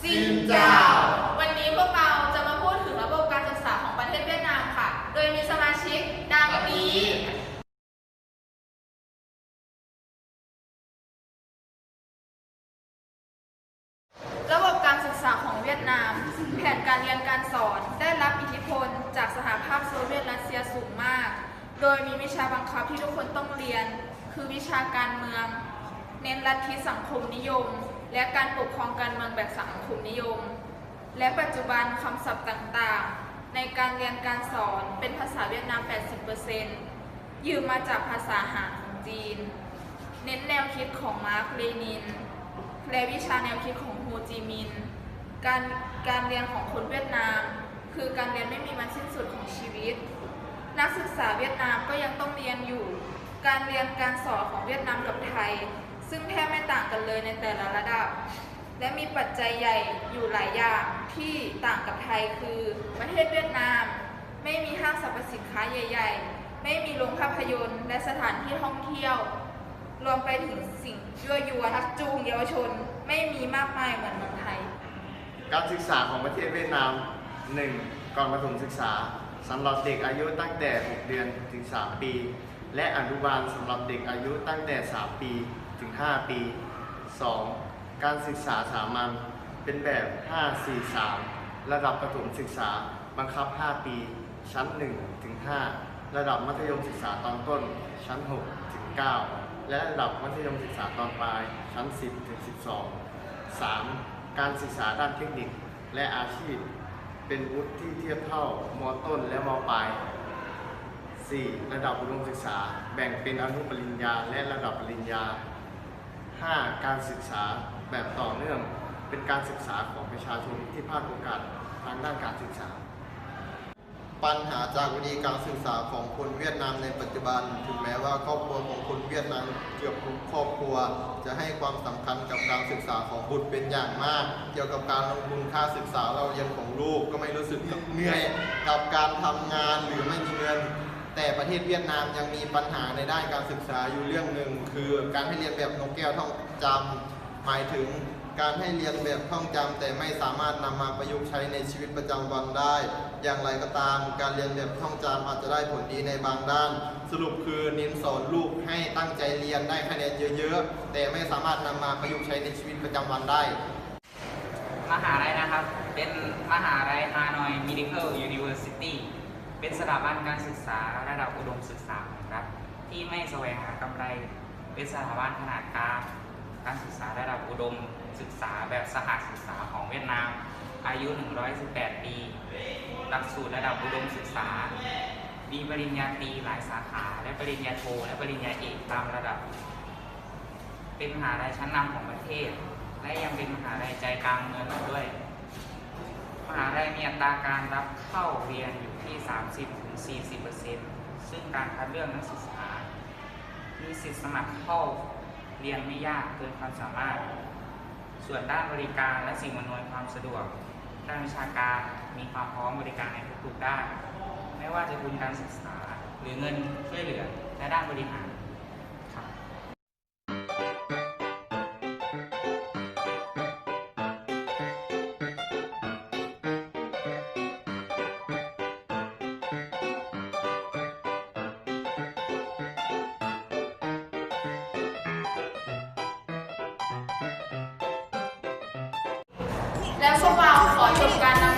ซินเจ้า วันนี้พวกเราจะมาพูดถึงระบบการศึกษาของประเทศเวียดนามค่ะ โดยมีสมาชิกดังนี้ ระบบการศึกษาของเวียดนาม แผนการเรียนการสอนได้รับอิทธิพลจากสหภาพโซเวียตรัสเซียสูงมาก โดยมีวิชาบังคับที่ทุกคนต้องเรียน คือวิชาการเมือง เน้นลัทธิสังคมนิยม และการปกครองการเมืองแบบสังคมนิยม และปัจจุบันคำศัพท์ต่างๆ ในการเรียนการสอนเป็นภาษาเวียดนาม 80%ยืมมาจากภาษาหางของจีน เน้นแนวคิดของมาร์คเลนินและวิชาแนวคิดของโฮจิมินห์การการเรียนของคนเวียดนาม คือการเรียนไม่มีวันสิ้นสุดของชีวิต นักศึกษาเวียดนามก็ยังต้องเรียนอยู่ การเรียนการสอนของเวียดนามกับไทย ซึ่งแทบไม่ต่างกันเลยในแต่ละระดับ และมีปัจจัยใหญ่อยู่หลายอย่างที่ต่างกับไทยคือประเทศเวียดนาม ไม่มีห้างสรรพสินค้าใหญ่ ๆ ไม่มีโรงภาพยนตร์ และสถานที่ท่องเที่ยว รวมไปถึงสิ่งยั่วยวนทักจูงเยาวชน ไม่มีมากมายเหมือนเมืองไทย การศึกษาของประเทศเวียดนาม 1. ก่อนประถมศึกษาสำหรับเด็กอายุตั้งแต่ 6 เดือนถึง 3 ปี และอนุบาลสำหรับเด็กอายุตั้งแต่ 3 ปี ถึง 5 ปี 2. การศึกษาสามัญเป็นแบบ 543 ระดับประถมศึกษาบังคับ 5 ปี ชั้น 1 ถึง 5 ระดับมัธยมศึกษาตอนต้น ชั้น 6 ถึง 9 และระดับมัธยมศึกษาตอนปลาย ชั้น 10 ถึง 12 3. การศึกษาด้านเทคนิคและอาชีพ เป็นวุฒิที่เทียบเท่ามต้นและมปลาย 4. ระดับอุดมศึกษา แบ่งเป็นอนุปริญญา และระดับปริญญา 5. การศึกษาแบบต่อเนื่อง เป็นการศึกษาของประชาชนที่พลาดโอกาสทางด้านการศึกษา ปัญหาจากวิธีการศึกษาของคนเวียดนามในปัจจุบัน ถึงแม้ว่าครอบครัวของคนเวียดนามเกือบทุกครอบครัว จะให้ความสำคัญกับการศึกษาของบุตรเป็นอย่างมาก เกี่ยวกับการลงทุนค่าศึกษาเราเรียนของลูกก็ไม่รู้สึกเหนื่อย กับการทำงานหรือไม่มีเงิน แต่ประเทศเวียดนามยังมีปัญหาในด้านการศึกษาอยู่เรื่องหนึ่งคือการให้เรียนแบบนกแก้วท่องจำหมายถึงการให้เรียนแบบท่องจำแต่ไม่สามารถนำมาประยุกต์ใช้ในชีวิตประจำวันได้ อย่างไรก็ตาม การเรียนแบบท่องจำอาจจะได้ผลดีในบางด้าน สรุปคือเน้นสอนลูกให้ตั้งใจเรียนได้คะแนนเยอะๆ แต่ไม่สามารถนำมาประยุกต์ใช้ในชีวิตประจำวันได้ มหาลัยนะครับ เป็นมหาลัยฮานอย Medical University เป็นสถาบันการศึกษาระดับอุดมศึกษาของรัฐที่ไม่แสวงหากำไร เป็นสถาบันขนาดกลางการศึกษาระดับอุดมศึกษาแบบสหศึกษาของเวียดนาม อายุ 118 ปี หลักสูตรระดับอุดมศึกษา มีปริญญาตรีหลายสาขา และปริญญาโท และปริญญาเอกตามระดับ เป็นมหาลัยชั้นนำของประเทศ และยังเป็นมหาลัยใจกลางเมืองด้วย มหาลัยมีอัตราการรับเข้าเรียนอยู่ที่ 30-40%ซึ่งการคัดเลือกนักศึกษา มีสิทธิสมัครเข้าเรียนไม่ยากเกินความสามารถ ส่วนด้านบริการและสิ่งอำนวยความสะดวก ด้านวิชาการมีความพร้อมบริการในทุกๆด้าน ไม่ว่าจะทุนการศึกษาหรือเงินช่วยเหลือและด้านบริหาร แล้วพวกเราขอจบการนำ